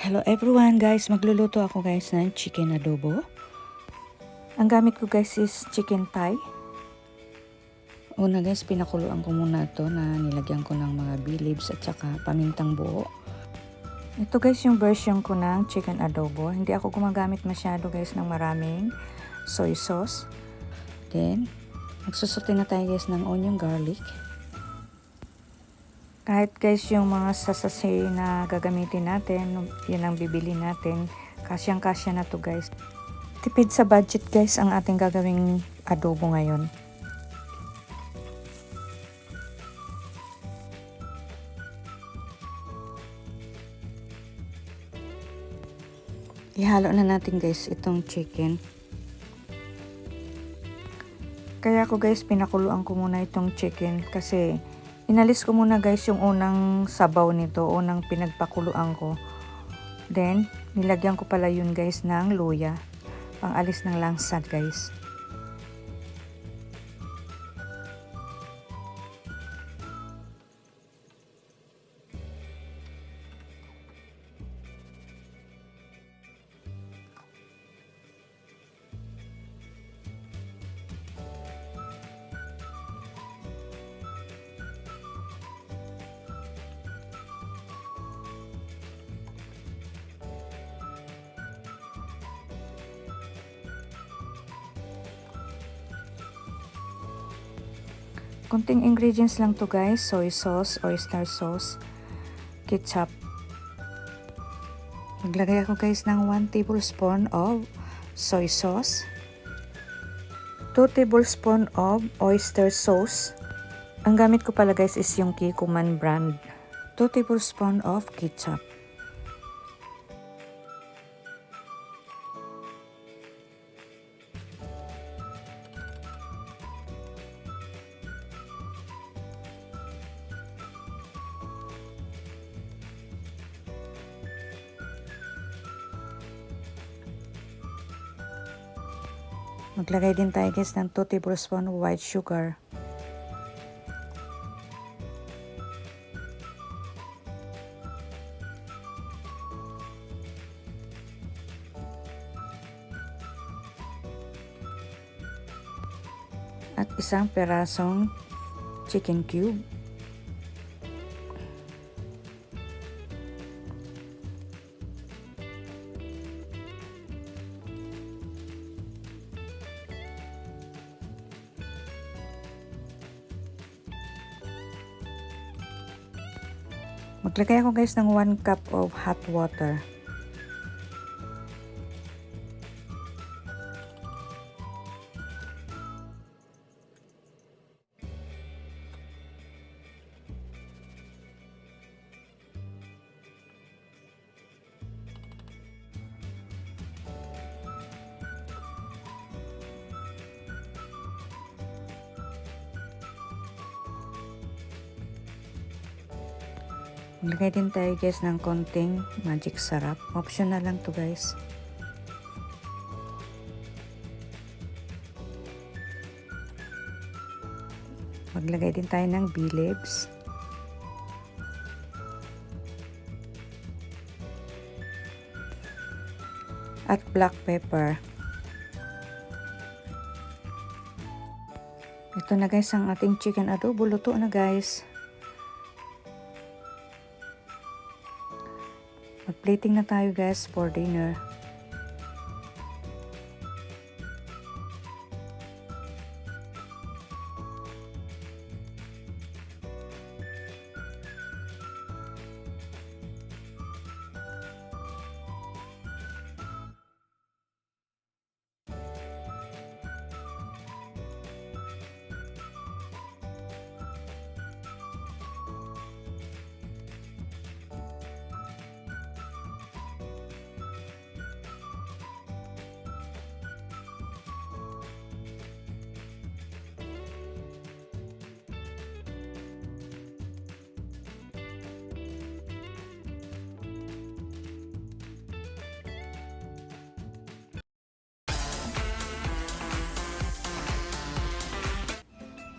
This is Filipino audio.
Hello everyone guys, magluluto ako guys ng chicken adobo. Ang gamit ko guys is chicken thigh. Una guys, pinakuluan ko muna to na nilagyan ko ng mga leaves at saka pamintang buo. Ito guys yung version ko ng chicken adobo. Hindi ako gumagamit masyado guys ng maraming soy sauce. Then, magsusutin na tayo guys ng onion garlic. Kahit guys yung mga sasasi na gagamitin natin, yun ang bibili natin, kasyang kasya na to guys. Tipid sa budget guys ang ating gagawing adobo ngayon. Ihalo na natin guys itong chicken. Kaya ako guys pinakuluan ko muna itong chicken kasi Inalis ko muna guys yung unang sabaw nito, unang pinagpakuluan ko. Then, nilagyan ko pala yun guys ng luya. Pang alis ng langsad guys. Kunting ingredients lang to guys. Soy sauce, oyster sauce, ketchup. Maglagay ako guys ng 1 tablespoon of soy sauce. 2 tablespoon of oyster sauce. Ang gamit ko pala guys is yung Kikuman brand. 2 tablespoon of ketchup. Maglagay din tayo guys ng 2 tablespoon white sugar. At isang perasong chicken cube. Maglagay ako guys ng 1 cup of hot water. Maglagay din tayo guys ng konting magic sarap. Optional lang to guys. Maglagay din tayo ng leaves. At black pepper. Ito na guys ang ating chicken adobo. Luto na guys. Mag-plating na tayo guys for dinner.